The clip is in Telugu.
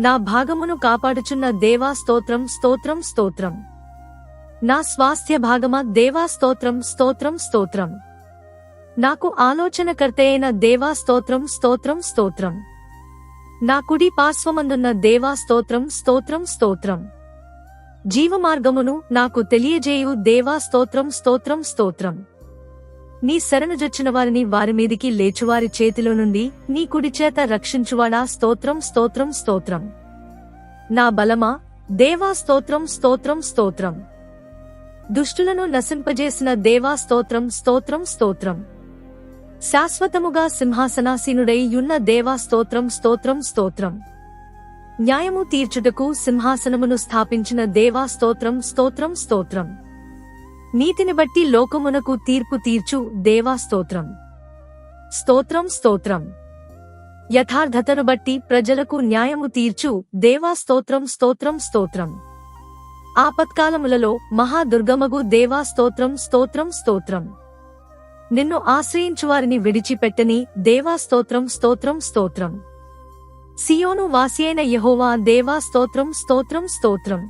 నా భాగమును కాపాడుచున్న దేవా స్తోత్రం స్తోత్రం స్తోత్రం. నా స్వాస్థ్య భాగమ దేవా స్తోత్రం స్తోత్రం స్తోత్రం. నాకు ఆలోచనకర్త అయిన దేవా స్తోత్రం స్తోత్రం స్తోత్రం. నా కుడి పార్శ్వమందున్న దేవా స్తోత్రం స్తోత్రం స్తోత్రం. జీవమార్గమును నాకు తెలియజేయు దేవా స్తోత్రం స్తోత్రం స్తోత్రం. నీ శరణుజొచ్చిన వారిని వారి మీదికి లేచువారి చేతిలో నుండి నీ కుడి చేత రక్షించువాడా? స్తోత్రం స్తోత్రం స్తోత్రం. నా బలమా? దేవా స్తోత్రం స్తోత్రం స్తోత్రం. దుష్టులను నశింపజేసిన దేవా స్తోత్రం స్తోత్రం స్తోత్రం. శాశ్వతముగా సింహాసనాసీనుడై యున్న దేవా స్తోత్రం స్తోత్రం స్తోత్రం. న్యాయము తీర్చుటకు సింహాసనమును స్థాపించిన దేవా స్తోత్రం స్తోత్రం స్తోత్రం. నీతిని బట్టి లోకమునకు తీర్పు తీర్చు దేవా స్తోత్రం. స్తోత్రం స్తోత్రం. యథార్థతను బట్టి ప్రజలకు న్యాయము తీర్చు దేవా స్తోత్రం స్తోత్రం స్తోత్రం. ఆపత్కాలములలో మహాదుర్గమగు దేవా స్తోత్రం స్తోత్రం స్తోత్రం. నిన్ను ఆశ్రయించువారిని విడిచిపెట్టని దేవా స్తోత్రం స్తోత్రం స్తోత్రం. సియోను వాసియైన యహోవా దేవా స్తోత్రం స్తోత్రం స్తోత్రం.